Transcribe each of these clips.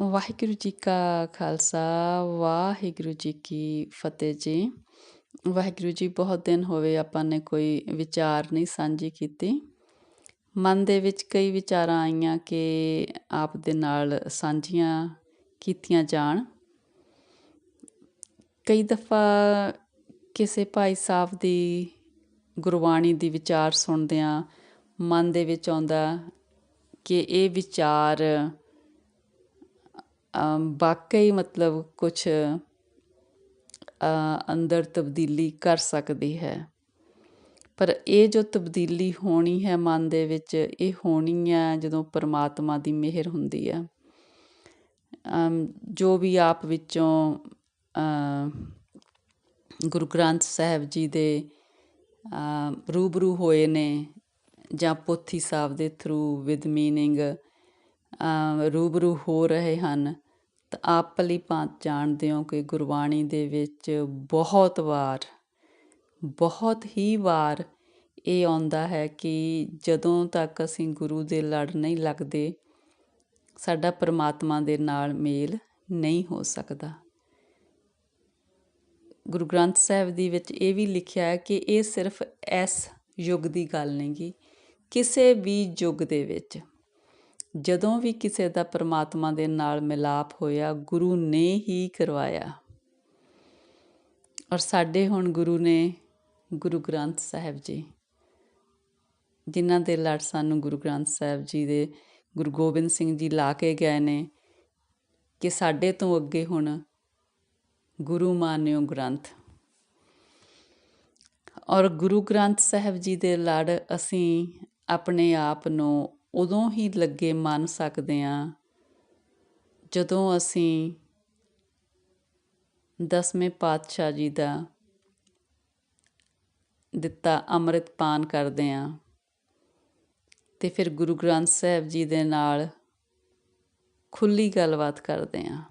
ਵਾਹਿਗੁਰੂ ਜੀ ਕਾ ਖਾਲਸਾ ਵਾਹਿਗੁਰੂ ਜੀ ਕੀ ਫਤਿਹ ਜੀ। ਵਾਹਿਗੁਰੂ ਜੀ, ਬਹੁਤ ਦਿਨ ਹੋਵੇ ਆਪਾਂ ਨੇ ਕੋਈ ਵਿਚਾਰ ਨਹੀਂ ਸਾਂਝੀ ਕੀਤੀ। ਮਨ ਦੇ ਵਿੱਚ ਕਈ ਵਿਚਾਰਾਂ ਆਈਆਂ ਕਿ ਆਪ ਦੇ ਨਾਲ ਸਾਂਝੀਆਂ ਕੀਤੀਆਂ ਜਾਣ। ਕਈ ਦਫਾ ਕਿਸੇ ਭਾਈ ਸਾਹਿਬ ਦੀ ਗੁਰਬਾਣੀ ਦੀ ਵਿਚਾਰ ਸੁਣਦਿਆਂ ਮਨ ਦੇ ਵਿੱਚ ਆਉਂਦਾ ਕਿ ਇਹ ਵਿਚਾਰ ਵਾਕਈ ਮਤਲਬ ਕੁਛ ਅੰਦਰ ਤਬਦੀਲੀ ਕਰ ਸਕਦੀ ਹੈ। ਪਰ ਇਹ ਜੋ ਤਬਦੀਲੀ ਹੋਣੀ ਹੈ ਮਨ ਦੇ ਵਿੱਚ, ਇਹ ਹੋਣੀ ਹੈ ਜਦੋਂ ਪਰਮਾਤਮਾ ਦੀ ਮਿਹਰ ਹੁੰਦੀ ਹੈ। ਜੋ ਵੀ ਆਪ ਵਿੱਚੋਂ ਗੁਰੂ ਗ੍ਰੰਥ ਸਾਹਿਬ ਜੀ ਦੇ ਰੂਬਰੂ ਹੋਏ ਨੇ ਜਾਂ ਪੋਥੀ ਸਾਹਿਬ ਦੇ ਥਰੂ ਵਿਦ ਮੀਨਿੰਗ ਰੂਬਰੂ ਹੋ ਰਹੇ ਹਨ। ਤਾਂ ਆਪ ਭਲੀ ਭਾਂਤ ਜਾਣਦੇ ਹੋ ਕਿ ਗੁਰਬਾਣੀ ਦੇ ਵਿੱਚ ਬਹੁਤ ਵਾਰ, ਬਹੁਤ ਹੀ ਵਾਰ ਇਹ ਆਉਂਦਾ ਹੈ ਕਿ ਜਦੋਂ ਤੱਕ ਅਸੀਂ ਗੁਰੂ ਦੇ ਲੜ ਨਹੀਂ ਲੱਗਦੇ, ਸਾਡਾ ਪਰਮਾਤਮਾ ਦੇ ਨਾਲ ਮੇਲ ਨਹੀਂ ਹੋ ਸਕਦਾ। ਗੁਰੂ ਗ੍ਰੰਥ ਸਾਹਿਬ ਦੀ ਵਿੱਚ ਇਹ ਵੀ ਲਿਖਿਆ ਹੈ ਕਿ ਇਹ ਸਿਰਫ ਇਸ ਯੁੱਗ ਦੀ ਗੱਲ ਨਹੀਂ ਗੀ ਕਿਸੇ ਵੀ ਯੁੱਗ ਦੇ ਵਿੱਚ। ਜਦੋਂ ਵੀ ਕਿਸੇ ਦਾ ਪਰਮਾਤਮਾ ਦੇ ਨਾਲ ਮਿਲਾਪ ਹੋਇਆ, ਗੁਰੂ ਨੇ ਹੀ ਕਰਵਾਇਆ। ਔਰ ਸਾਡੇ ਹੁਣ ਗੁਰੂ ਨੇ ਗੁਰੂ ਗ੍ਰੰਥ ਸਾਹਿਬ ਜੀ, ਜਿਨ੍ਹਾਂ ਦੇ ਲੜ ਸਾਨੂੰ ਗੁਰੂ ਗ੍ਰੰਥ ਸਾਹਿਬ ਜੀ ਦੇ ਗੁਰੂ ਗੋਬਿੰਦ ਸਿੰਘ ਜੀ ਲਾ ਕੇ ਗਏ ਨੇ ਕਿ ਸਾਡੇ ਤੋਂ ਅੱਗੇ ਹੁਣ ਗੁਰੂ ਮਾਨਿਓ ਗ੍ਰੰਥ। ਔਰ ਗੁਰੂ ਗ੍ਰੰਥ ਸਾਹਿਬ ਜੀ ਦੇ ਲੜ ਅਸੀਂ ਆਪਣੇ ਆਪ ਨੂੰ ਉਦੋਂ ਹੀ ਲੱਗੇ ਮੰਨ ਸਕਦੇ ਹਾਂ ਜਦੋਂ ਅਸੀਂ ਦਸਵੇਂ ਪਾਤਸ਼ਾਹ ਜੀ ਦਾ ਦਿੱਤਾ ਅੰਮ੍ਰਿਤ ਪਾਨ ਕਰਦੇ ਹਾਂ ਤੇ ਫਿਰ ਗੁਰੂ ਗ੍ਰੰਥ ਸਾਹਿਬ ਜੀ ਦੇ ਨਾਲ ਖੁੱਲੀ ਗੱਲਬਾਤ ਕਰਦੇ ਹਾਂ।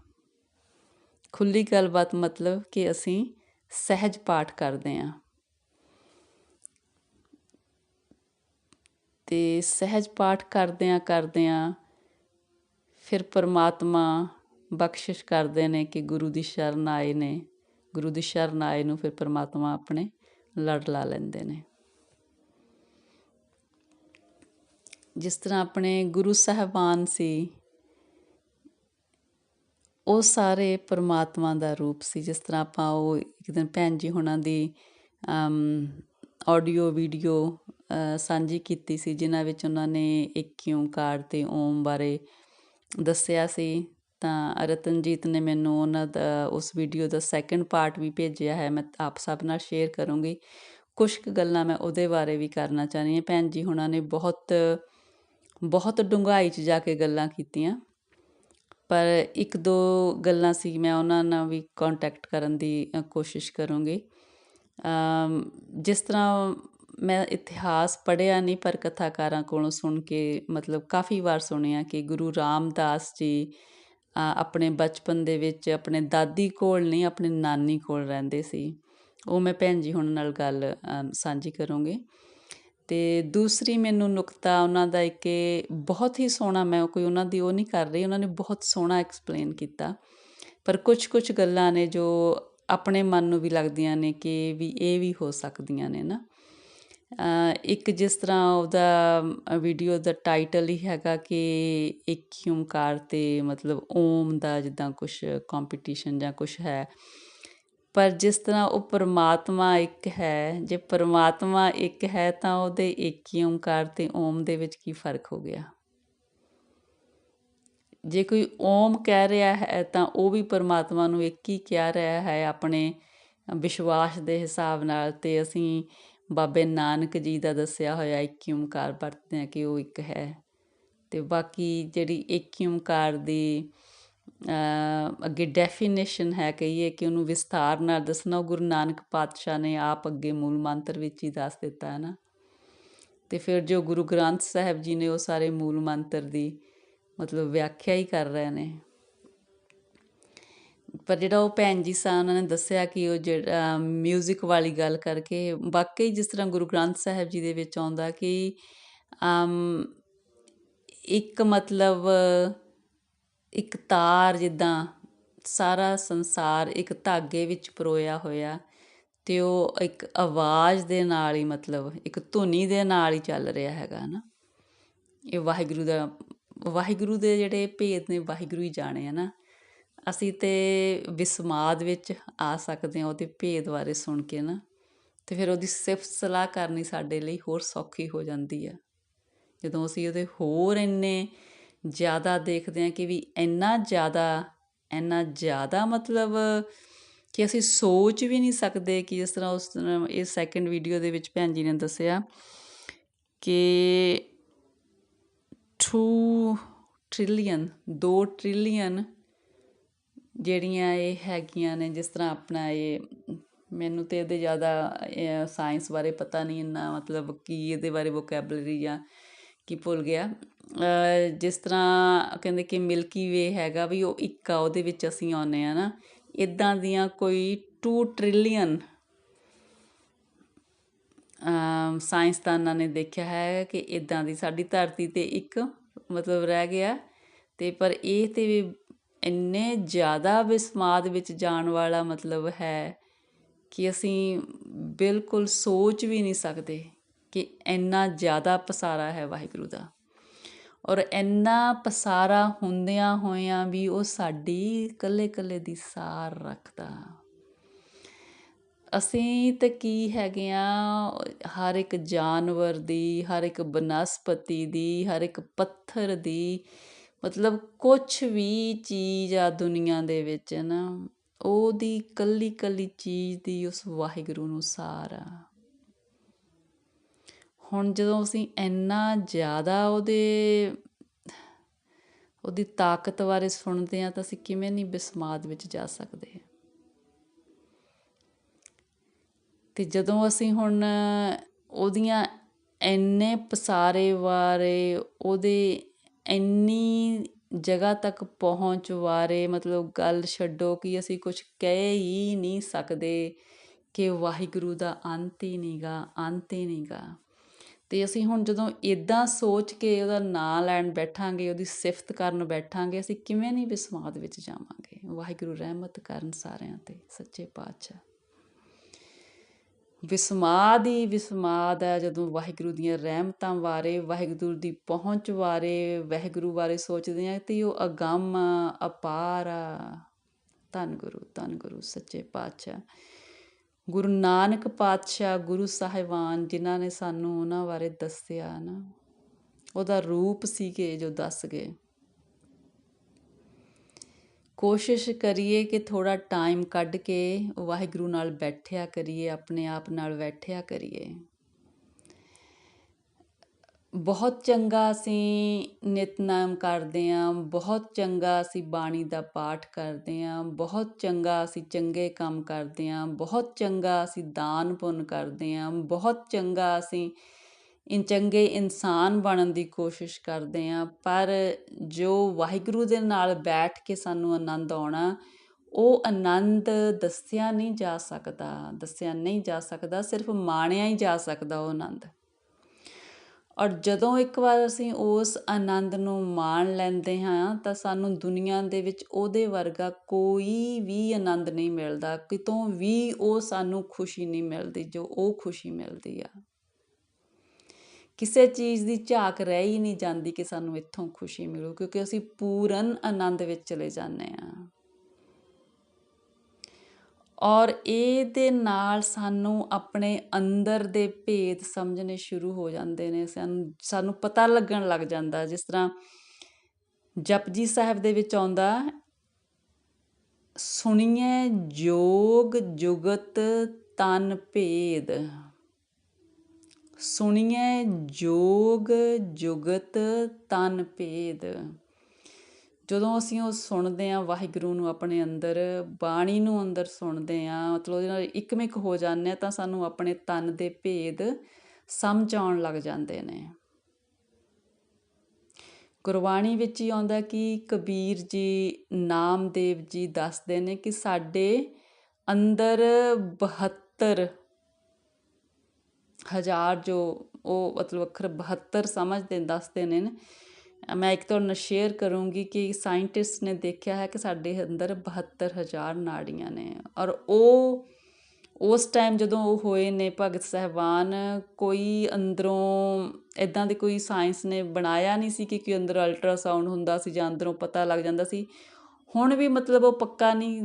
ਖੁੱਲੀ ਗੱਲਬਾਤ ਮਤਲਬ ਕਿ ਅਸੀਂ ਸਹਿਜ ਪਾਠ ਕਰਦੇ ਹਾਂ। ਤੇ ਸਹਿਜ ਪਾਠ ਕਰਦਿਆਂ ਕਰਦਿਆਂ ਫਿਰ ਪਰਮਾਤਮਾ ਬਖਸ਼ਿਸ਼ ਕਰਦੇ ਨੇ ਕਿ ਗੁਰੂ ਦੀ ਸ਼ਰਨ ਆਏ ਨੇ। ਗੁਰੂ ਦੀ ਸ਼ਰਨ ਆਏ ਨੂੰ ਫਿਰ ਪਰਮਾਤਮਾ ਆਪਣੇ ਲੜ ਲਾ ਲੈਂਦੇ ਨੇ। ਜਿਸ ਤਰ੍ਹਾਂ ਆਪਣੇ ਗੁਰੂ ਸਾਹਿਬਾਨ ਸੀ, ਉਹ ਸਾਰੇ ਪਰਮਾਤਮਾ ਦਾ ਰੂਪ ਸੀ। ਜਿਸ ਤਰ੍ਹਾਂ ਆਪਾਂ ਉਹ ਇੱਕ ਦਿਨ ਭੈਣ ਜੀ ਹੁਣਾਂ ਦੀ ਆਡੀਓ ਵੀਡੀਓ ਸਾਂਝੀ ਕੀਤੀ ਸੀ, ਜਿਨ੍ਹਾਂ ਵਿੱਚ ਉਹਨਾਂ ਨੇ ਇੱਕ ਓਂਕਾਰ ਤੇ ਓਮ ਬਾਰੇ ਦੱਸਿਆ ਸੀ। ਤਾਂ ਰਤਨਜੀਤ ਨੇ ਮੈਨੂੰ ਉਹਨਾਂ ਦਾ, ਉਸ ਵੀਡੀਓ ਦਾ ਸੈਕੰਡ ਪਾਰਟ ਵੀ ਭੇਜਿਆ ਹੈ, ਮੈਂ ਆਪ ਸਭ ਨਾਲ ਸ਼ੇਅਰ ਕਰੂੰਗੀ। ਕੁਝ ਕੁ ਗੱਲਾਂ ਮੈਂ ਉਹਦੇ ਬਾਰੇ ਵੀ ਕਰਨਾ ਚਾਹਨੀ ਹਾਂ। ਭੈਣ ਜੀ ਹੁਣਾਂ ਨੇ ਬਹੁਤ ਬਹੁਤ ਡੂੰਘਾਈ 'ਚ ਜਾ ਕੇ ਗੱਲਾਂ ਕੀਤੀਆਂ। ਪਰ ਇੱਕ ਦੋ ਗੱਲਾਂ ਸੀ, ਮੈਂ ਉਹਨਾਂ ਨਾਲ ਵੀ ਕੰਟੈਕਟ ਕਰਨ ਦੀ ਕੋਸ਼ਿਸ਼ ਕਰੂੰਗੀ। ਜਿਸ ਤਰ੍ਹਾਂ ਮੈਂ ਇਤਿਹਾਸ ਪੜ੍ਹਿਆ ਨਹੀਂ, ਪਰ ਕਥਾਕਾਰਾਂ ਕੋਲੋਂ ਸੁਣ ਕੇ ਮਤਲਬ ਕਾਫੀ ਵਾਰ ਸੁਣਿਆ ਕਿ ਗੁਰੂ ਰਾਮਦਾਸ ਜੀ ਆਪਣੇ ਬਚਪਨ ਦੇ ਵਿੱਚ ਆਪਣੇ ਦਾਦੀ ਕੋਲ ਨਹੀਂ, ਆਪਣੇ ਨਾਨੀ ਕੋਲ ਰਹਿੰਦੇ ਸੀ। ਉਹ ਮੈਂ ਭੈਣ ਜੀ ਹੁਣ ਨਾਲ ਗੱਲ ਸਾਂਝੀ ਕਰੂੰਗੀ। ਤੇ ਦੂਸਰੀ ਮੈਨੂੰ ਨੁਕਤਾ ਉਹਨਾਂ ਦਾ ਇੱਕ ਬਹੁਤ ਹੀ ਸੋਹਣਾ ਮੈਂ ਕੋਈ ਉਹਨਾਂ ਦੀ ਉਹ ਨਹੀਂ ਕਰ ਰਹੀ, ਉਹਨਾਂ ਨੇ ਬਹੁਤ ਸੋਹਣਾ ਐਕਸਪਲੇਨ ਕੀਤਾ। ਪਰ ਕੁਝ ਕੁਝ ਗੱਲਾਂ ਨੇ ਜੋ ਆਪਣੇ ਮਨ ਨੂੰ ਵੀ ਲੱਗਦੀਆਂ ਨੇ ਕਿ ਵੀ ਇਹ ਵੀ ਹੋ ਸਕਦੀਆਂ ਨੇ ਨਾ। ਇੱਕ ਜਿਸ ਤਰ੍ਹਾਂ ਉਹਦਾ ਵੀਡੀਓ ਦਾ ਟਾਈਟਲ ਹੀ ਹੈਗਾ ਕਿ ਇੱਕ ਓਮਕਾਰ ਤੇ ਮਤਲਬ ਓਮ ਦਾ ਜਿੱਦਾਂ ਕੁਝ ਕੰਪੀਟੀਸ਼ਨ ਜਾਂ ਕੁਝ ਹੈ। ਪਰ ਜਿਸ ਤਰ੍ਹਾਂ ਉਹ ਪਰਮਾਤਮਾ ਇੱਕ ਹੈ, ਜੇ ਪਰਮਾਤਮਾ ਇੱਕ ਹੈ ਤਾਂ ਉਹਦੇ ਇੱਕ ਹੀ ਓਂਕਾਰ ਤੇ ਓਮ ਦੇ ਵਿੱਚ ਕੀ ਫ਼ਰਕ ਹੋ ਗਿਆ? ਜੇ ਕੋਈ ਓਮ ਕਹਿ ਰਿਹਾ ਹੈ ਤਾਂ ਉਹ ਵੀ ਪਰਮਾਤਮਾ ਨੂੰ ਇੱਕ ਹੀ ਕਹਿ ਰਿਹਾ ਹੈ ਆਪਣੇ ਵਿਸ਼ਵਾਸ ਦੇ ਹਿਸਾਬ ਨਾਲ ਤੇ ਅਸੀਂ ਬਾਬੇ ਨਾਨਕ ਜੀ ਦਾ ਦੱਸਿਆ ਹੋਇਆ ਇੱਕ ਓਮਕਾਰ ਵਰਤਦੇ ਆ ਕਿ ਉਹ ਇੱਕ ਹੈ। ਤੇ ਬਾਕੀ ਜਿਹੜੀ ਇੱਕ ਓਮਕਾਰ ਦੀ ਅੱਗੇ ਡੈਫੀਨੇਸ਼ਨ ਹੈ ਕਹੀਏ ਕਿ ਉਹਨੂੰ ਵਿਸਥਾਰ ਨਾਲ ਦੱਸਣਾ ਗੁਰੂ ਨਾਨਕ ਪਾਤਸ਼ਾਹ ਨੇ ਆਪ ਅੱਗੇ ਮੂਲ ਮੰਤਰ ਵਿੱਚ ਹੀ ਦੱਸ ਦਿੱਤਾ ਹੈ ਨਾ। ਤੇ ਫਿਰ ਜੋ ਗੁਰੂ ਗ੍ਰੰਥ ਸਾਹਿਬ ਜੀ ਨੇ ਉਹ ਸਾਰੇ ਮੂਲ ਮੰਤਰ ਦੀ ਮਤਲਬ ਵਿਆਖਿਆ ਹੀ ਕਰ ਰਹੇ ਨੇ। ਪਰ ਜਿਹੜਾ ਉਹ ਭੈਣ ਜੀ ਸਾਂ, ਉਹਨਾਂ ਨੇ ਦੱਸਿਆ ਕਿ ਉਹ ਜਿਹੜਾ ਮਿਊਜ਼ਿਕ ਵਾਲੀ ਗੱਲ ਕਰਕੇ ਵਾਕਈ ਜਿਸ ਤਰ੍ਹਾਂ ਗੁਰੂ ਗ੍ਰੰਥ ਸਾਹਿਬ ਜੀ ਦੇ ਵਿੱਚ ਆਉਂਦਾ ਕਿ ਇੱਕ ਮਤਲਬ, ਇੱਕ ਤਾਰ ਜਿੱਦਾਂ ਸਾਰਾ ਸੰਸਾਰ ਇੱਕ ਧਾਗੇ ਵਿੱਚ ਪਰੋਇਆ ਹੋਇਆ ਤੇ ਉਹ ਇੱਕ ਆਵਾਜ਼ ਦੇ ਨਾਲ ਹੀ ਮਤਲਬ ਇੱਕ ਧੁਨੀ ਦੇ ਨਾਲ ਹੀ ਚੱਲ ਰਿਹਾ ਹੈਗਾ ਨਾ। ਇਹ ਵਾਹਿਗੁਰੂ ਦਾ, ਵਾਹਿਗੁਰੂ ਦੇ ਜਿਹੜੇ ਭੇਦ ਨੇ ਵਾਹਿਗੁਰੂ ਹੀ ਜਾਣੇ ਆ ਨਾ। ਅਸੀਂ ਤਾਂ ਵਿਸਮਾਦ ਵਿੱਚ ਆ ਸਕਦੇ ਹਾਂ ਉਹਦੇ ਭੇਦ ਬਾਰੇ ਸੁਣ ਕੇ ਨਾ ਅਤੇ ਫਿਰ ਉਹਦੀ ਸਿਫਤ ਸਲਾਹ ਕਰਨੀ ਸਾਡੇ ਲਈ ਹੋਰ ਸੌਖੀ ਹੋ ਜਾਂਦੀ ਆ। ਜਦੋਂ ਅਸੀਂ ਉਹਦੇ ਹੋਰ ਇੰਨੇ ਜ਼ਿਆਦਾ ਦੇਖਦੇ ਹਾਂ ਕਿ ਵੀ ਇੰਨਾ ਜ਼ਿਆਦਾ ਇੰਨਾ ਜ਼ਿਆਦਾ ਮਤਲਬ ਕਿ ਅਸੀਂ ਸੋਚ ਵੀ ਨਹੀਂ ਸਕਦੇ ਕਿ ਇਸ ਤਰ੍ਹਾਂ ਉਸ ਇਹ ਸੈਕੰਡ ਵੀਡੀਓ ਦੇ ਵਿੱਚ ਭੈਣ ਜੀ ਨੇ ਦੱਸਿਆ ਕਿ 2 ਟ੍ਰਿਲੀਅਨ 2 ਟ੍ਰਿਲੀਅਨ ਜਿਹੜੀਆਂ ਇਹ ਹੈਗੀਆਂ ਨੇ, ਜਿਸ ਤਰ੍ਹਾਂ ਆਪਣਾ ਇਹ, ਮੈਨੂੰ ਤਾਂ ਇਹਦੇ ਜ਼ਿਆਦਾ ਸਾਇੰਸ ਬਾਰੇ ਪਤਾ ਨਹੀਂ ਇੰਨਾ, ਮਤਲਬ ਕੀ ਇਹਦੇ ਬਾਰੇ ਵੋਕੈਬਲਰੀ ਜਾਂ ਕੀ ਭੁੱਲ ਗਿਆ। ਜਿਸ ਤਰ੍ਹਾਂ ਕਹਿੰਦੇ ਕਿ ਮਿਲਕੀ ਵੇ ਹੈਗਾ ਵੀ ਉਹ ਇੱਕ ਆ, ਉਹਦੇ ਵਿੱਚ ਅਸੀਂ ਆਉਨੇ ਆ ਨਾ ਇਦਾਂ ਦੀਆਂ ਕੋਈ 2 ਟ੍ਰਿਲੀਅਨ ਸਾਇੰਸਦਾਨਾਂ ਨੇ ਦੇਖਿਆ ਹੈ ਕਿ ਇਦਾਂ ਦੀ ਸਾਡੀ ਧਰਤੀ ਤੇ ਇੱਕ ਮਤਲਬ ਰਹਿ ਗਿਆ। ਤੇ ਪਰ ਇਹ ਤੇ ਵੀ ਇੰਨੇ ਜ਼ਿਆਦਾ ਵਿਸਮਾਦ ਵਿੱਚ ਜਾਣ ਵਾਲਾ ਮਤਲਬ ਹੈ ਕਿ ਅਸੀਂ ਬਿਲਕੁਲ ਸੋਚ ਵੀ ਨਹੀਂ ਸਕਦੇ ਕਿ ਇੰਨਾ ਜ਼ਿਆਦਾ ਪਸਾਰਾ ਹੈ ਵਾਹਿਗੁਰੂ ਦਾ। ਔਰ ਇੰਨਾ ਪਸਾਰਾ ਹੁੰਦਿਆਂ ਹੋਇਆਂ ਵੀ ਉਹ ਸਾਡੀ ਕੱਲੇ ਕੱਲੇ ਦੀ ਸਾਰ ਰੱਖਦਾ। ਅਸੀਂ ਤਾਂ ਕੀ ਹੈਗੇ ਆ, ਹਰ ਇੱਕ ਜਾਨਵਰ ਦੀ, ਹਰ ਇੱਕ ਬਨਸਪਤੀ ਦੀ, ਹਰ ਇੱਕ ਪੱਥਰ ਦੀ ਮਤਲਬ ਕੁਛ ਵੀ ਚੀਜ਼ ਆ ਦੁਨੀਆ ਦੇ ਵਿੱਚ ਨਾ, ਉਹਦੀ ਕੱਲੀ ਕੱਲੀ ਚੀਜ਼ ਦੀ ਉਸ ਵਾਹਿਗੁਰੂ ਨੂੰ ਸਾਰ ਆ। ਹੁਣ ਜਦੋਂ ਅਸੀਂ ਇੰਨਾ ਜ਼ਿਆਦਾ ਉਹਦੇ, ਉਹਦੀ ਤਾਕਤ ਬਾਰੇ ਸੁਣਦੇ ਆ ਤਾਂ ਅਸੀਂ ਕਿਵੇਂ ਨਹੀਂ ਬਿਸਮਾਦ ਵਿੱਚ ਜਾ ਸਕਦੇ। ਤੇ ਜਦੋਂ ਅਸੀਂ ਹੁਣ ਉਹਦੀਆਂ ਇੰਨੇ ਪਸਾਰੇ ਬਾਰੇ, ਉਹਦੇ ਇੰਨੀ ਜਗ੍ਹਾ ਤੱਕ ਪਹੁੰਚ ਬਾਰੇ ਮਤਲਬ ਗੱਲ ਛੱਡੋ ਕਿ ਅਸੀਂ ਕੁਛ ਕਹਿ ਹੀ ਨਹੀਂ ਸਕਦੇ ਕਿ ਵਾਹਿਗੁਰੂ ਦਾ ਅੰਤ ਹੀ ਨਹੀਂਗਾ ਅੰਤ ਹੀ ਨਹੀਂਗਾ ਅਤੇ ਅਸੀਂ ਹੁਣ ਜਦੋਂ ਇੱਦਾਂ ਸੋਚ ਕੇ ਉਹਦਾ ਨਾਂ ਲੈਣ ਬੈਠਾਂਗੇ, ਉਹਦੀ ਸਿਫਤ ਕਰਨ ਬੈਠਾਂਗੇ, ਅਸੀਂ ਕਿਵੇਂ ਨਹੀਂ ਵਿਸਮਾਦ ਵਿੱਚ ਜਾਵਾਂਗੇ? ਵਾਹਿਗੁਰੂ ਰਹਿਮਤ ਕਰਨ ਸਾਰਿਆਂ ਤੇ, ਸੱਚੇ ਪਾਤਸ਼ਾਹ। ਵਿਸਮਾਦ ਹੀ ਵਿਸਮਾਦ ਹੈ ਜਦੋਂ ਵਾਹਿਗੁਰੂ ਦੀਆਂ ਰਹਿਮਤਾਂ ਬਾਰੇ ਵਾਹਿਗੁਰੂ ਦੀ ਪਹੁੰਚ ਬਾਰੇ ਵਾਹਿਗੁਰੂ ਬਾਰੇ ਸੋਚਦੇ ਆ ਤੇ ਉਹ ਅਗੰਮ ਅਪਾਰ ਆ। ਧੰਨ ਗੁਰੂ ਧੰਨ ਗੁਰੂ, ਸੱਚੇ ਪਾਤਸ਼ਾਹ। ਗੁਰੂ ਨਾਨਕ ਪਾਤਸ਼ਾਹ, ਗੁਰੂ ਸਾਹਿਬਾਨ ਜਿਨ੍ਹਾਂ ਨੇ ਸਾਨੂੰ ਉਹਨਾਂ ਬਾਰੇ ਦੱਸਿਆ ਨਾ, ਉਹਦਾ ਰੂਪ ਸੀਗੇ ਜੋ ਦੱਸ ਗਏ। ਕੋਸ਼ਿਸ਼ ਕਰੀਏ ਕਿ ਥੋੜ੍ਹਾ ਟਾਈਮ ਕੱਢ ਕੇ ਵਾਹਿਗੁਰੂ ਨਾਲ ਬੈਠਿਆ ਕਰੀਏ, ਆਪਣੇ ਆਪ ਨਾਲ ਬੈਠਿਆ ਕਰੀਏ। ਬਹੁਤ ਚੰਗਾ ਅਸੀਂ ਨਿਤਨਾਮ ਕਰਦੇ ਆਂ, ਬਹੁਤ ਚੰਗਾ ਅਸੀਂ ਬਾਣੀ ਦਾ ਪਾਠ ਕਰਦੇ ਆਂ, ਬਹੁਤ ਚੰਗਾ ਅਸੀਂ ਚੰਗੇ ਕੰਮ ਕਰਦੇ ਆਂ, ਬਹੁਤ ਚੰਗਾ ਅਸੀਂ ਦਾਨ ਪੁੰਨ ਕਰਦੇ ਆਂ, ਬਹੁਤ ਚੰਗਾ ਅਸੀਂ ਇਨ ਚੰਗੇ ਇਨਸਾਨ ਬਣਨ ਦੀ ਕੋਸ਼ਿਸ਼ ਕਰਦੇ ਹਾਂ, ਪਰ ਜੋ ਵਾਹਿਗੁਰੂ ਦੇ ਨਾਲ ਬੈਠ ਕੇ ਸਾਨੂੰ ਆਨੰਦ ਆਉਣਾ, ਉਹ ਆਨੰਦ ਦੱਸਿਆ ਨਹੀਂ ਜਾ ਸਕਦਾ, ਦੱਸਿਆ ਨਹੀਂ ਜਾ ਸਕਦਾ, ਸਿਰਫ ਮਾਣਿਆ ਹੀ ਜਾ ਸਕਦਾ ਉਹ ਆਨੰਦ। ਔਰ ਜਦੋਂ ਇੱਕ ਵਾਰ ਅਸੀਂ ਉਸ ਆਨੰਦ ਨੂੰ ਮਾਣ ਲੈਂਦੇ ਹਾਂ, ਤਾਂ ਸਾਨੂੰ ਦੁਨੀਆ ਦੇ ਵਿੱਚ ਉਹਦੇ ਵਰਗਾ ਕੋਈ ਵੀ ਆਨੰਦ ਨਹੀਂ ਮਿਲਦਾ, ਕਿਤੋਂ ਵੀ ਉਹ ਸਾਨੂੰ ਖੁਸ਼ੀ ਨਹੀਂ ਮਿਲਦੀ, ਜੋ ਉਹ ਖੁਸ਼ੀ ਮਿਲਦੀ ਆ। ਕਿਸੇ ਚੀਜ਼ ਦੀ ਝਾਕ ਰਹਿ ਹੀ ਨਹੀਂ ਜਾਂਦੀ ਕਿ ਸਾਨੂੰ ਇੱਥੋਂ ਖੁਸ਼ੀ ਮਿਲੂ, ਕਿਉਂਕਿ ਅਸੀਂ ਪੂਰਨ ਆਨੰਦ ਵਿੱਚ ਚਲੇ ਜਾਂਦੇ ਆ ਔਰ ਇਹਦੇ ਨਾਲ ਸਾਨੂੰ ਆਪਣੇ ਅੰਦਰ ਦੇ ਭੇਦ ਸਮਝਣੇ ਸ਼ੁਰੂ ਹੋ ਜਾਂਦੇ ਨੇ, ਸਾਨੂੰ ਸਾਨੂੰ ਪਤਾ ਲੱਗਣ ਲੱਗ ਜਾਂਦਾ, ਜਿਸ ਤਰ੍ਹਾਂ ਜਪਜੀ ਸਾਹਿਬ ਦੇ ਵਿੱਚ ਆਉਂਦਾ ਸੁਣੀਏ ਜੋਗ ਜੁਗਤ ਤਨ ਭੇਦ। ਸੁਣੀਏ ਜੋਗ ਜੁਗਤ ਤਨ ਭੇਦ। ਜਦੋਂ ਅਸੀਂ ਉਹ ਸੁਣਦੇ ਆ ਵਾਹਿਗੁਰੂ ਨੂੰ ਆਪਣੇ ਅੰਦਰ, ਬਾਣੀ ਨੂੰ ਅੰਦਰ ਸੁਣਦੇ ਆ ਮਤਲਬ ਉਹਦੇ ਨਾਲ ਇੱਕਮਿਕ ਹੋ ਜਾਂਦੇ ਆ ਤਾਂ ਸਾਨੂੰ ਆਪਣੇ ਤਨ ਦੇ ਭੇਦ ਸਮਝ ਆਉਣ ਲੱਗ ਜਾਂਦੇ ਨੇ। ਗੁਰਬਾਣੀ ਵਿੱਚ ਹੀ ਆਉਂਦਾ ਕਿ ਕਬੀਰ ਜੀ, ਨਾਮਦੇਵ ਜੀ ਦੱਸਦੇ ਨੇ ਕਿ ਸਾਡੇ ਅੰਦਰ 72 ਹਜ਼ਾਰ ਜੋ ਉਹ ਮਤਲਬ ਅੱਖਰ 72 ਸਮਝਦੇ ਦੱਸਦੇ ਨੇ ਮੈਂ ਇੱਕ ਤੁਹਾਡੇ ਨਾਲ ਸ਼ੇਅਰ ਕਰੂੰਗੀ ਕਿ ਸਾਇੰਟਿਸਟ ਨੇ ਦੇਖਿਆ ਹੈ ਕਿ ਸਾਡੇ ਅੰਦਰ 72000 ਨਾੜੀਆਂ ਨੇ ਔਰ ਉਹ ਉਸ ਟਾਈਮ ਜਦੋਂ ਉਹ ਹੋਏ ਨੇ ਭਗਤ ਸਾਹਿਬਾਨ, ਕੋਈ ਅੰਦਰੋਂ ਇਦਾਂ ਦੇ ਕੋਈ ਸਾਇੰਸ ਨੇ ਬਣਾਇਆ ਨਹੀਂ ਸੀ ਕਿ ਕਿ ਅੰਦਰ ਅਲਟਰਾਸਾਊਂਡ ਹੁੰਦਾ ਸੀ ਜਾਂ ਅੰਦਰੋਂ ਪਤਾ ਲੱਗ ਜਾਂਦਾ ਸੀ। ਹੁਣ ਵੀ ਮਤਲਬ ਉਹ ਪੱਕਾ ਨਹੀਂ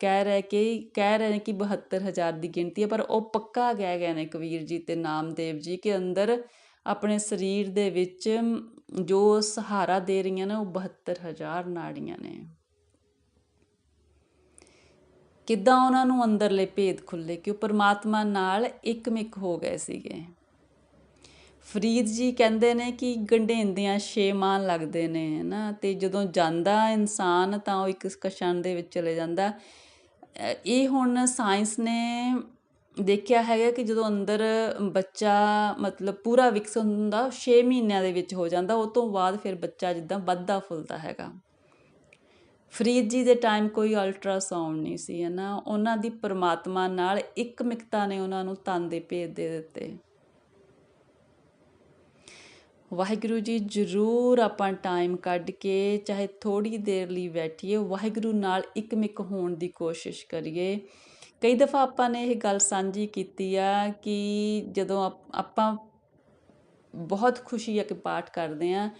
ਕਹਿ ਰਿਹਾ ਕਿ, ਕਹਿ ਰਹੇ ਨੇ ਕਿ 72000 ਦੀ ਗਿਣਤੀ ਹੈ, ਪਰ ਉਹ ਪੱਕਾ ਕਹਿ ਗਏ ਨੇ ਕਬੀਰ ਜੀ ਤੇ ਨਾਮਦੇਵ ਜੀ ਕਿ ਅੰਦਰ ਆਪਣੇ ਸਰੀਰ ਦੇ ਵਿੱਚ ਜੋ ਸਹਾਰਾ ਦੇ ਰਹੀਆਂ ਨੇ ਉਹ 72000 ਨਾੜੀਆਂ ਨੇ। ਕਿੱਦਾਂ ਉਹਨਾਂ ਨੂੰ ਅੰਦਰਲੇ ਭੇਦ ਖੁੱਲੇ ਕਿ ਉਹ ਪਰਮਾਤਮਾ ਨਾਲ ਇੱਕਮਿਕ ਹੋ ਗਏ ਸੀਗੇ? ਫਰੀਦ ਜੀ ਕਹਿੰਦੇ ਨੇ ਕਿ ਗੰਢੇਂਦਿਆਂ ਛੇ ਮਾਨ ਲੱਗਦੇ ਨੇ ਨਾ ਤੇ ਜਦੋਂ ਜਾਂਦਾ ਇਨਸਾਨ ਤਾਂ ਉਹ ਇੱਕ ਕਸ਼ਨ ਦੇ ਵਿੱਚ ਚਲੇ ਜਾਂਦਾ। ਇਹ ਹੁਣ ਸਾਇੰਸ ਨੇ ਦੇਖਿਆ ਹੈਗਾ ਕਿ ਜਦੋਂ ਅੰਦਰ ਬੱਚਾ ਮਤਲਬ ਪੂਰਾ ਵਿਕਸਿਤ ਹੁੰਦਾ 6 ਮਹੀਨਿਆਂ ਦੇ ਵਿੱਚ ਹੋ ਜਾਂਦਾ। ਉਹ ਤੋਂ ਬਾਅਦ ਫਿਰ ਬੱਚਾ ਜਿੱਦਾਂ ਵੱਧਦਾ ਫੁੱਲਦਾ ਹੈਗਾ। ਫਰੀਦ ਜੀ ਦੇ ਟਾਈਮ ਕੋਈ ਅਲਟਰਾਸਾਊਂਡ ਨਹੀਂ ਸੀ ਹੈ ਨਾ ਉਹਨਾਂ ਦੀ ਪਰਮਾਤਮਾ ਨਾਲ ਇੱਕਮਿਕਤਾ ਨੇ ਉਹਨਾਂ ਨੂੰ ਤਨ ਦੇ ਭੇਦ ਦੇ ਦਿੱਤੇ। ਵਾਹਿਗੁਰੂ ਜੀ ਜ਼ਰੂਰ ਆਪਾਂ ਟਾਈਮ ਕੱਢ ਕੇ ਚਾਹੇ ਥੋੜੀ ਦੇਰ ਲਈ ਬੈਠੀਏ, ਵਾਹਿਗੁਰੂ ਨਾਲ ਇੱਕਮਿਕ ਹੋਣ ਦੀ ਕੋਸ਼ਿਸ਼ ਕਰੀਏ। ਕਈ ਦਫਾ ਆਪਾਂ ਨੇ ਇਹ ਗੱਲ ਸਾਂਝੀ ਕੀਤੀ ਆ ਕਿ ਜਦੋਂ ਆਪ- ਆਪਾਂ ਬਹੁਤ ਖੁਸ਼ੀ ਆ ਕਿ ਪਾਠ ਕਰਦੇ ਆ,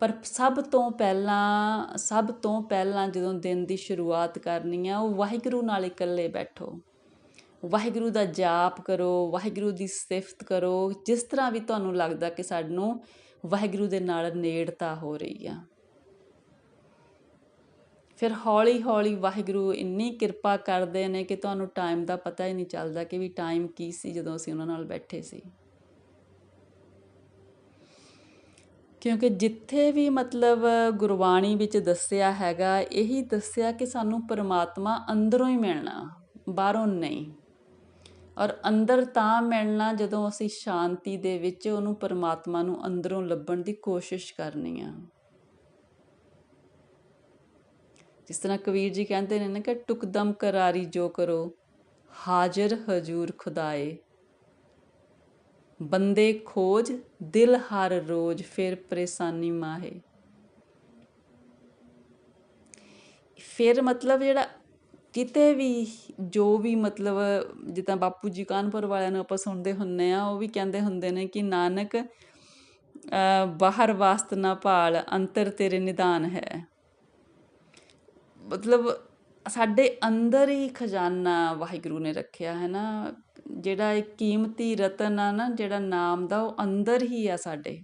ਪਰ ਸਭ ਤੋਂ ਪਹਿਲਾਂ, ਸਭ ਤੋਂ ਪਹਿਲਾਂ ਜਦੋਂ ਦਿਨ ਦੀ ਸ਼ੁਰੂਆਤ ਕਰਨੀ ਆ, ਉਹ ਵਾਹਿਗੁਰੂ ਨਾਲ ਇਕੱਲੇ ਬੈਠੋ। ਵਾਹਿਗੁਰੂ ਦਾ ਜਾਪ ਕਰੋ, ਵਾਹਿਗੁਰੂ ਦੀ ਸਿਫਤ ਕਰੋ, ਜਿਸ ਤਰ੍ਹਾਂ ਵੀ ਤੁਹਾਨੂੰ ਲੱਗਦਾ ਕਿ ਸਾਨੂੰ ਵਾਹਿਗੁਰੂ ਦੇ ਨਾਲ ਨੇੜਤਾ ਹੋ ਰਹੀ ਆ। ਫਿਰ ਹੌਲੀ ਹੌਲੀ ਵਾਹਿਗੁਰੂ ਇੰਨੀ ਕਿਰਪਾ ਕਰਦੇ ਨੇ ਕਿ ਤੁਹਾਨੂੰ ਟਾਈਮ ਦਾ ਪਤਾ ਹੀ ਨਹੀਂ ਚੱਲਦਾ ਕਿ ਵੀ ਟਾਈਮ ਕੀ ਸੀ ਜਦੋਂ ਅਸੀਂ ਉਹਨਾਂ ਨਾਲ ਬੈਠੇ ਸੀ। ਕਿਉਂਕਿ ਜਿੱਥੇ ਵੀ ਮਤਲਬ ਗੁਰਬਾਣੀ ਵਿੱਚ ਦੱਸਿਆ ਹੈਗਾ, ਇਹੀ ਦੱਸਿਆ ਕਿ ਸਾਨੂੰ ਪਰਮਾਤਮਾ ਅੰਦਰੋਂ ਹੀ ਮਿਲਣਾ, ਬਾਹਰੋਂ ਨਹੀਂ। ਔਰ ਅੰਦਰ ਤਾਂ ਮਿਲਣਾ ਜਦੋਂ ਅਸੀਂ ਸ਼ਾਂਤੀ ਦੇ ਵਿੱਚ ਉਹਨੂੰ ਪਰਮਾਤਮਾ ਨੂੰ ਅੰਦਰੋਂ ਲੱਭਣ ਦੀ ਕੋਸ਼ਿਸ਼ ਕਰਨੀ ਆ। ਜਿਸ ਤਰ੍ਹਾਂ ਕਬੀਰ ਜੀ ਕਹਿੰਦੇ ਨੇ ਨਾ ਕਿ ਟੁਕਦਮ ਕਰਾਰੀ ਜੋ ਕਰੋ, ਹਾਜ਼ਰ ਹਜੂਰ ਖੁਦਾਏ। ਬੰਦੇ ਖੋਜ, ਦਿਲ ਹਰ ਰੋਜ਼, ਫਿਰ ਪਰੇਸ਼ਾਨੀ ਮਾਹੇ। ਫਿਰ ਮਤਲਬ ਜਿਹੜਾ ਕਿਤੇ ਵੀ ਜੋ ਵੀ ਮਤਲਬ ਜਿੱਦਾਂ ਬਾਪੂ ਜੀ ਕਾਨਪੁਰ ਵਾਲਿਆਂ ਨੂੰ ਆਪਾਂ ਸੁਣਦੇ ਹੁੰਦੇ ਹਾਂ, ਉਹ ਵੀ ਕਹਿੰਦੇ ਹੁੰਦੇ ਨੇ ਕਿ ਨਾਨਕ ਬਾਹਰ ਵਾਸਤ ਨਾ ਭਾਲ, ਅੰਤਰ ਤੇਰੇ ਨਿਦਾਨ ਹੈ। ਮਤਲਬ ਸਾਡੇ ਅੰਦਰ ਹੀ ਖਜ਼ਾਨਾ ਵਾਹਿਗੁਰੂ ਨੇ ਰੱਖਿਆ ਹੈ ਨਾ, ਜਿਹੜਾ ਇਹ ਕੀਮਤੀ ਰਤਨ ਆ ਨਾ, ਜਿਹੜਾ ਨਾਮ ਦਾ, ਉਹ ਅੰਦਰ ਹੀ ਆ ਸਾਡੇ।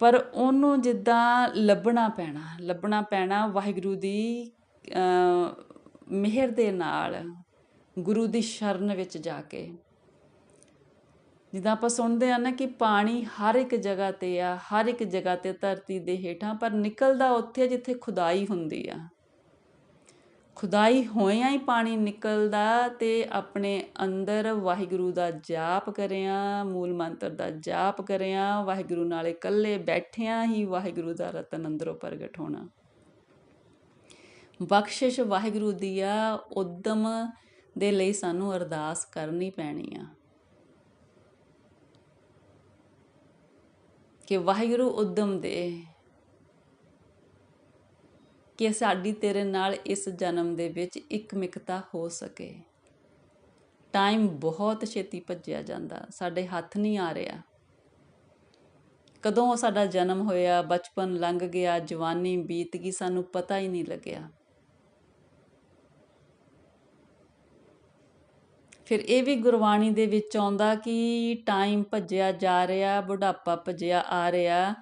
ਪਰ ਉਹਨੂੰ ਜਿੱਦਾਂ ਲੱਭਣਾ ਪੈਣਾ ਲੱਭਣਾ ਪੈਣਾ ਵਾਹਿਗੁਰੂ ਦੀ ਮਿਹਰ ਦੇ ਨਾਲ ਗੁਰੂ ਦੀ ਸ਼ਰਨ ਵਿੱਚ ਜਾ ਕੇ ਜਿੱਦਾਂ ਆਪਾਂ ਸੁਣਦੇ ਆ ਨਾ ਕਿ ਪਾਣੀ ਹਰ ਇੱਕ ਜਗ੍ਹਾ ਤੇ ਆ, ਹਰ ਇੱਕ ਜਗ੍ਹਾ ਤੇ ਧਰਤੀ ਦੇ ਹੇਠਾਂ, ਪਰ ਨਿਕਲਦਾ ਉੱਥੇ ਜਿੱਥੇ ਖੁਦਾਈ ਹੁੰਦੀ ਆ। ਖੁਦਾਈ ਹੋਇਆਂ ਹੀ ਪਾਣੀ ਨਿਕਲਦਾ ਤੇ ਆਪਣੇ ਅੰਦਰ ਵਾਹਿਗੁਰੂ ਦਾ ਜਾਪ ਕਰਿਆ, ਮੂਲ ਮੰਤਰ ਦਾ ਜਾਪ ਕਰਿਆ, ਵਾਹਿਗੁਰੂ ਨਾਲ ਇਕੱਲੇ ਬੈਠਿਆਂ ਹੀ ਵਾਹਿਗੁਰੂ ਦਾ ਰਤਨ ਅੰਦਰੋਂ ਪ੍ਰਗਟ ਹੋਣਾ। ਬਖਸ਼ਿਸ਼ ਵਾਹਿਗੁਰੂ ਦੀ ਆ, ਉਦਮ ਦੇ ਲਈ ਸਾਨੂੰ ਅਰਦਾਸ ਕਰਨੀ ਪੈਣੀ ਆ। ਕਿ ਵਾਹਿਗੁਰੂ ਉਦਮ ਦੇ, ਕਿ ਸਾਡੀ ਤੇਰੇ ਨਾਲ ਇਸ ਜਨਮ ਦੇ ਵਿੱਚ ਇੱਕਮਿਕਤਾ ਹੋ ਸਕੇ। ਟਾਈਮ ਬਹੁਤ ਛੇਤੀ ਭੱਜਿਆ ਜਾਂਦਾ, ਸਾਡੇ ਹੱਥ ਨਹੀਂ ਆ ਰਿਹਾ। ਕਦੋਂ ਸਾਡਾ ਜਨਮ ਹੋਇਆ, ਬਚਪਨ ਲੰਘ ਗਿਆ, ਜਵਾਨੀ ਬੀਤ ਗਈ, ਸਾਨੂੰ ਪਤਾ ਹੀ ਨਹੀਂ ਲੱਗਿਆ। ਫਿਰ ਇਹ ਵੀ ਗੁਰਬਾਣੀ ਦੇ ਵਿੱਚ ਆਉਂਦਾ ਕਿ ਟਾਈਮ ਭੱਜਿਆ ਜਾ ਰਿਹਾ, ਬੁਢਾਪਾ ਭੱਜਿਆ ਆ ਰਿਹਾ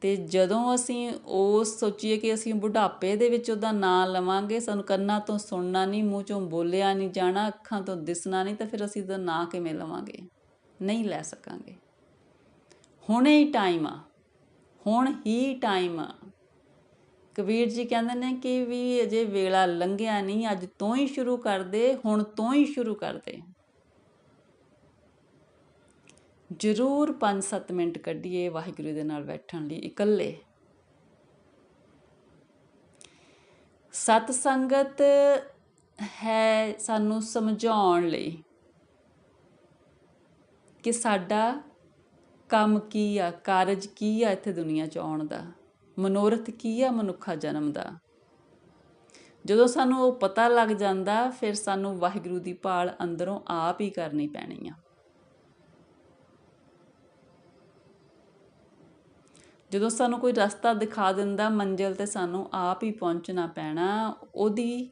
ਤੇ ਜਦੋਂ ਅਸੀਂ ਉਸ ਸੋਚੀਏ ਕਿ ਅਸੀਂ ਬੁਢਾਪੇ ਦੇ ਵਿੱਚ ਉਹਦਾ ਨਾਂ ਲਵਾਂਗੇ, ਸਾਨੂੰ ਕੰਨਾਂ ਤੋਂ ਸੁਣਨਾ ਨਹੀਂ, ਮੂੰਹ ਚੋਂ ਬੋਲਿਆ ਨਹੀਂ ਜਾਣਾ, ਅੱਖਾਂ ਤੋਂ ਦਿਸਣਾ ਨਹੀਂ, ਤਾਂ ਫਿਰ ਅਸੀਂ ਉਹਦਾ ਨਾਂ ਕਿਵੇਂ ਲਵਾਂਗੇ? ਨਹੀਂ ਲੈ ਸਕਾਂਗੇ। ਹੁਣੇ ਹੀ ਟਾਈਮ ਆ। ਹੁਣ ਹੀ ਟਾਈਮ ਆ। ਕਬੀਰ ਜੀ ਕਹਿੰਦੇ ਨੇ ਕਿ ਵੀ ਅਜੇ ਵੇਲਾ ਲੰਘਿਆ ਨਹੀਂ, ਅੱਜ ਤੋਂ ਹੀ ਸ਼ੁਰੂ ਕਰ ਦੇ ਹੁਣ ਤੋਂ ਹੀ ਸ਼ੁਰੂ ਕਰ ਦੇ ਜ਼ਰੂਰ 5-7 ਮਿੰਟ ਕੱਢੀਏ ਵਾਹਿਗੁਰੂ ਦੇ ਨਾਲ ਬੈਠਣ ਲਈ ਇਕੱਲੇ। ਸਤ ਸੰਗਤ ਹੈ ਸਾਨੂੰ ਸਮਝਾਉਣ ਲਈ ਕਿ ਸਾਡਾ ਕੰਮ ਕੀ ਆ, ਕਾਰਜ ਕੀ ਆ ਇੱਥੇ ਦੁਨੀਆ 'ਚ ਆਉਣ ਦਾ। ਮਨੋਰਥ ਕੀ ਆ ਮਨੁੱਖਾ ਜਨਮ ਦਾ? ਜਦੋਂ ਸਾਨੂੰ ਉਹ ਪਤਾ ਲੱਗ ਜਾਂਦਾ, ਫਿਰ ਸਾਨੂੰ ਵਾਹਿਗੁਰੂ ਦੀ ਭਾਲ ਅੰਦਰੋਂ ਆਪ ਹੀ ਕਰਨੀ ਪੈਣੀ ਆ। ਜਦੋਂ ਸਾਨੂੰ ਕੋਈ ਰਸਤਾ ਦਿਖਾ ਦਿੰਦਾ, ਮੰਜ਼ਿਲ ਤੇ ਸਾਨੂੰ ਆਪ ਹੀ ਪਹੁੰਚਣਾ ਪੈਣਾ, ਉਹਦੀ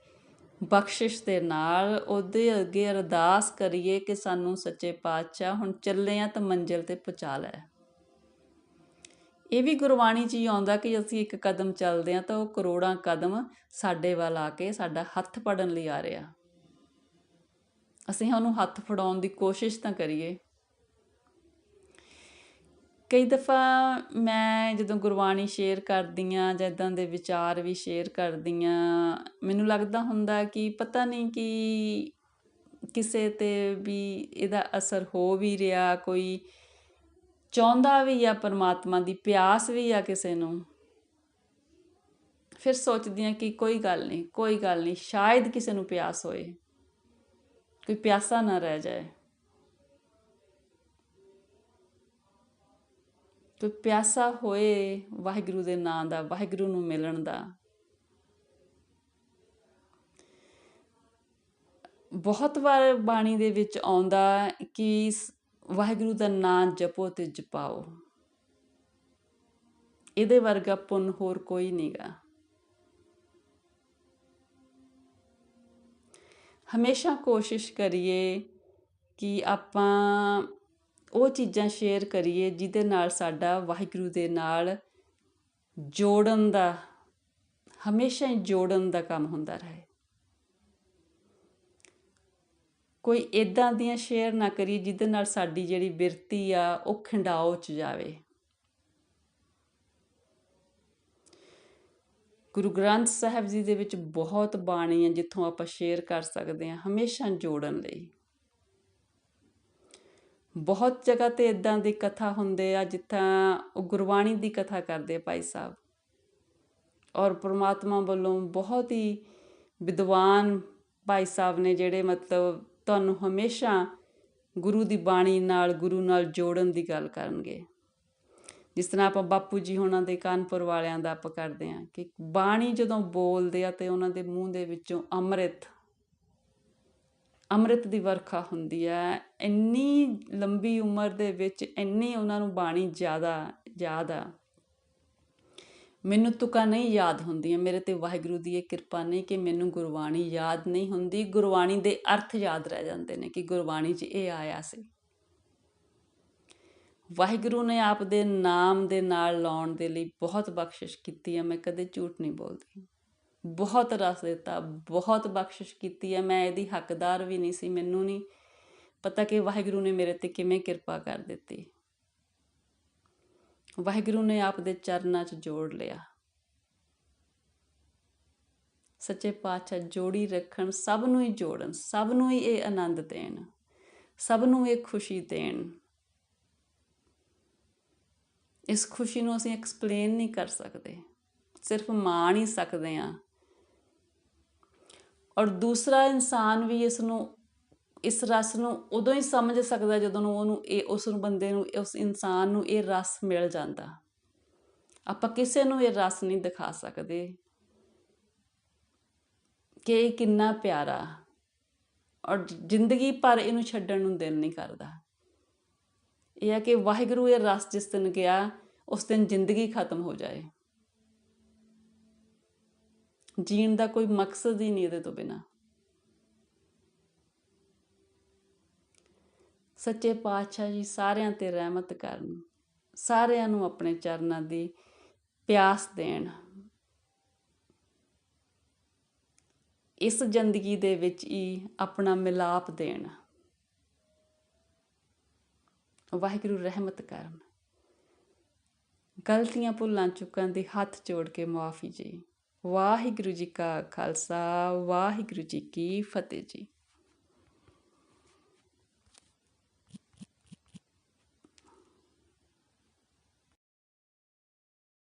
ਬਖਸ਼ਿਸ਼ ਦੇ ਨਾਲ, ਉਹਦੇ ਅੱਗੇ ਅਰਦਾਸ ਕਰੀਏ ਕਿ ਸਾਨੂੰ ਸੱਚੇ ਪਾਤਸ਼ਾਹ ਹੁਣ ਚੱਲੇ ਆ ਤਾਂ ਮੰਜ਼ਿਲ ਤੇ ਪਹੁੰਚਾ ਲੈ। ਇਹ ਵੀ ਗੁਰਬਾਣੀ 'ਚ ਹੀ ਆਉਂਦਾ ਕਿ ਅਸੀਂ ਇੱਕ ਕਦਮ ਚੱਲਦੇ ਆ ਤਾਂ ਉਹ ਕਰੋੜਾਂ ਕਦਮ ਸਾਡੇ ਵੱਲ ਆ ਕੇ ਸਾਡਾ ਹੱਥ ਫੜਨ ਲਈ ਆ ਰਿਹਾ। ਅਸੀਂ ਉਹਨੂੰ ਹੱਥ ਫੜਾਉਣ ਦੀ ਕੋਸ਼ਿਸ਼ ਤਾਂ ਕਰੀਏ। ਕਈ ਦਫਾ ਮੈਂ ਜਦੋਂ ਗੁਰਬਾਣੀ ਸ਼ੇਅਰ ਕਰਦੀ ਆ ਜਾਂ ਇਦਾਂ ਦੇ ਵਿਚਾਰ ਵੀ ਸ਼ੇਅਰ ਕਰਦੀ ਆ ਮੈਨੂੰ ਲੱਗਦਾ ਹੁੰਦਾ ਕਿ ਪਤਾ ਨਹੀਂ ਕਿ ਕਿਸੇ ਤੇ ਵੀ ਇਹਦਾ ਅਸਰ ਹੋ ਵੀ ਰਿਹਾ, ਕੋਈ ਚਾਹੁੰਦਾ ਵੀ ਆ ਪਰਮਾਤਮਾ ਦੀ, ਪਿਆਸ ਵੀ ਆ ਕਿਸੇ ਨੂੰ। ਫਿਰ ਸੋਚਦੀ ਆ ਕਿ ਕੋਈ ਗੱਲ ਨਹੀਂ, ਕੋਈ ਗੱਲ ਨਹੀਂ, ਸ਼ਾਇਦ ਕਿਸੇ ਨੂੰ ਪਿਆਸ ਹੋਏ। ਕੋਈ ਪਿਆਸਾ ਨਾ ਰਹਿ ਜਾਏ। ਕੋਈ ਪਿਆਸਾ ਹੋਏ ਵਾਹਿਗੁਰੂ ਦੇ ਨਾਂ ਦਾ, ਵਾਹਿਗੁਰੂ ਨੂੰ ਮਿਲਣ ਦਾ। ਬਹੁਤ ਵਾਰ ਬਾਣੀ ਦੇ ਵਿੱਚ ਆਉਂਦਾ ਕਿ ਵਾਹਿਗੁਰੂ ਦਾ ਨਾਮ ਜਪੋ ਤੇ ਜਪਾਓ। ਇਹਦੇ ਵਰਗਾ ਪੁੰਨ ਹੋਰ ਕੋਈ ਨਹੀਂਗਾ ਹਮੇਸ਼ਾ ਕੋਸ਼ਿਸ਼ ਕਰੀਏ ਕਿ ਆਪਾਂ ਉਹ ਚੀਜ਼ਾਂ ਸ਼ੇਅਰ ਕਰੀਏ ਜਿਹਦੇ ਨਾਲ ਸਾਡਾ ਵਾਹਿਗੁਰੂ ਦੇ ਨਾਲ ਜੋੜਨ ਦਾ, ਹਮੇਸ਼ਾ ਹੀ ਜੋੜਨ ਦਾ ਕੰਮ ਹੁੰਦਾ ਰਹੇ। ਕੋਈ ਇੱਦਾਂ ਦੀਆਂ ਸ਼ੇਅਰ ਨਾ ਕਰੀਏ ਜਿਹਦੇ ਨਾਲ ਸਾਡੀ ਜਿਹੜੀ ਬਿਰਤੀ ਆ, ਉਹ ਖੰਡਾਓ ਚ ਜਾਵੇ। ਗੁਰੂ ਗ੍ਰੰਥ ਸਾਹਿਬ ਜੀ ਦੇ ਵਿੱਚ ਬਹੁਤ ਬਾਣੀ ਹੈ ਜਿੱਥੋਂ ਆਪਾਂ ਸ਼ੇਅਰ ਕਰ ਸਕਦੇ ਹਾਂ, ਹਮੇਸ਼ਾ ਜੋੜਨ ਲਈ। ਬਹੁਤ ਜਗ੍ਹਾ ਤੇ ਇਦਾਂ ਦੀ ਕਥਾ ਹੁੰਦੇ ਆ, ਜਿੱਥਾਂ ਉਹ ਗੁਰਬਾਣੀ ਦੀ ਕਥਾ ਕਰਦੇ ਭਾਈ ਸਾਹਿਬ। ਔਰ ਪ੍ਰਮਾਤਮਾ ਵੱਲੋਂ ਬਹੁਤ ਹੀ ਵਿਦਵਾਨ ਭਾਈ ਸਾਹਿਬ ਨੇ ਜਿਹੜੇ ਮਤਲਬ ਤੁਹਾਨੂੰ ਹਮੇਸ਼ਾ ਗੁਰੂ ਦੀ ਬਾਣੀ ਨਾਲ, ਗੁਰੂ ਨਾਲ ਜੋੜਨ ਦੀ ਗੱਲ ਕਰਨਗੇ। ਜਿਸ ਤਰ੍ਹਾਂ ਆਪਾਂ ਬਾਪੂ ਜੀ ਹੋਣਾ ਦੇ ਕਾਨਪੁਰ ਵਾਲਿਆਂ ਦਾ ਆਪਾਂ ਕਰਦੇ ਆਂ ਕਿ ਬਾਣੀ ਜਦੋਂ ਬੋਲਦੇ ਆ ਤੇ ਉਹਨਾਂ ਦੇ ਮੂੰਹ ਦੇ ਵਿੱਚੋਂ ਅੰਮ੍ਰਿਤ ਅੰਮ੍ਰਿਤ ਦੀ ਵਰਖਾ ਹੁੰਦੀ ਹੈ। ਇੰਨੀ ਲੰਬੀ ਉਮਰ ਦੇ ਵਿੱਚ ਇੰਨੀ ਉਹਨਾਂ ਨੂੰ ਬਾਣੀ ਜ਼ਿਆਦਾ ਯਾਦ ਆ। ਮੈਨੂੰ ਤੁਕਾਂ ਨਹੀਂ ਯਾਦ ਹੁੰਦੀਆਂ। ਮੇਰੇ ਤੇ ਵਾਹਿਗੁਰੂ ਦੀ ਇਹ ਕਿਰਪਾ ਨਹੀਂ ਕਿ ਮੈਨੂੰ ਗੁਰਬਾਣੀ ਯਾਦ ਨਹੀਂ ਹੁੰਦੀ। ਗੁਰਬਾਣੀ ਦੇ ਅਰਥ ਯਾਦ ਰਹਿ ਜਾਂਦੇ ਨੇ ਕਿ ਗੁਰਬਾਣੀ 'ਚ ਇਹ ਆਇਆ ਸੀ। ਵਾਹਿਗੁਰੂ ਨੇ ਆਪ ਦੇ ਨਾਮ ਦੇ ਨਾਲ ਲਾਉਣ ਦੇ ਲਈ ਬਹੁਤ ਬਖਸ਼ਿਸ਼ ਕੀਤੀ ਹੈ ਮੈਂ ਕਦੇ ਝੂਠ ਨਹੀਂ ਬੋਲਦੀ। ਬਹੁਤ ਰਸ ਦਿੱਤਾ, ਬਹੁਤ ਬਖਸ਼ਿਸ਼ ਕੀਤੀ ਹੈ ਮੈਂ ਇਹਦੀ ਹੱਕਦਾਰ ਵੀ ਨਹੀਂ ਸੀ, ਮੈਨੂੰ ਨਹੀਂ ਪਤਾ ਕਿ ਵਾਹਿਗੁਰੂ ਨੇ ਮੇਰੇ ਤੇ ਕਿਵੇਂ ਕਿਰਪਾ ਕਰ ਦਿੱਤੀ। ਵਾਹਿਗੁਰੂ ਨੇ ਆਪ ਦੇ ਚਰਨਾਂ 'ਚ ਜੋੜ ਲਿਆ। ਸੱਚੇ ਪਾਤਸ਼ਾਹ ਜੋੜੀ ਰੱਖਣ, ਸਭ ਨੂੰ ਹੀ ਜੋੜਨ, ਸਭ ਨੂੰ ਹੀ ਇਹ ਆਨੰਦ ਦੇਣ, ਸਭ ਨੂੰ ਇਹ ਖੁਸ਼ੀ ਦੇਣ। ਇਸ ਖੁਸ਼ੀ ਨੂੰ ਅਸੀਂ ਐਕਸਪਲੇਨ ਨਹੀਂ ਕਰ ਸਕਦੇ, ਸਿਰਫ ਮਾਣ ਹੀ ਸਕਦੇ ਆ ਔਰ ਦੂਸਰਾ ਇਨਸਾਨ ਵੀ ਇਸ ਨੂੰ ਇਸ ਰਸ ਨੂੰ ਉਦੋਂ ਹੀ ਸਮਝ ਸਕਦਾ ਜਦੋਂ ਨੂੰ ਉਹਨੂੰ ਇਹ, ਉਸ ਨੂੰ ਬੰਦੇ ਨੂੰ, ਉਸ ਇਨਸਾਨ ਨੂੰ ਇਹ ਰਸ ਮਿਲ ਜਾਂਦਾ। ਆਪਾਂ ਕਿਸੇ ਨੂੰ ਇਹ ਰਸ ਨਹੀਂ ਦਿਖਾ ਸਕਦੇ ਕਿ ਇਹ ਕਿੰਨਾ ਪਿਆਰਾ ਔਰ ਜ਼ਿੰਦਗੀ ਭਰ ਇਹਨੂੰ ਛੱਡਣ ਨੂੰ ਦਿਲ ਨਹੀਂ ਕਰਦਾ। ਇਹ ਆ ਕਿ ਵਾਹਿਗੁਰੂ ਇਹ ਰਸ ਜਿਸ ਦਿਨ ਗਿਆ, ਉਸ ਦਿਨ ਜ਼ਿੰਦਗੀ ਖਤਮ ਹੋ ਜਾਏ। ਜੀਣ ਦਾ ਕੋਈ ਮਕਸਦ ਹੀ ਨਹੀਂ ਇਹਦੇ ਤੋਂ ਬਿਨਾ। ਸੱਚੇ ਪਾਤਸ਼ਾਹ ਜੀ ਸਾਰਿਆਂ ਤੇ ਰਹਿਮਤ ਕਰਨ, ਸਾਰਿਆਂ ਨੂੰ ਆਪਣੇ ਚਰਨਾਂ ਦੀ ਪਿਆਸ ਦੇਣ। ਇਸ ਜ਼ਿੰਦਗੀ ਦੇ ਵਿੱਚ ਹੀ ਆਪਣਾ ਮਿਲਾਪ ਦੇਣ। ਵਾਹਿਗੁਰੂ ਰਹਿਮਤ ਕਰਨ। ਗਲਤੀਆਂ ਭੁੱਲਾਂ ਚੁੱਕਾਂ ਦੇ ਹੱਥ ਜੋੜ ਕੇ ਮਾਫੀ ਜੀ। ਵਾਹਿਗੁਰੂ ਜੀ ਕਾ ਖਾਲਸਾ, ਵਾਹਿਗੁਰੂ ਜੀ ਕੀ ਫਤਿਹ ਜੀ।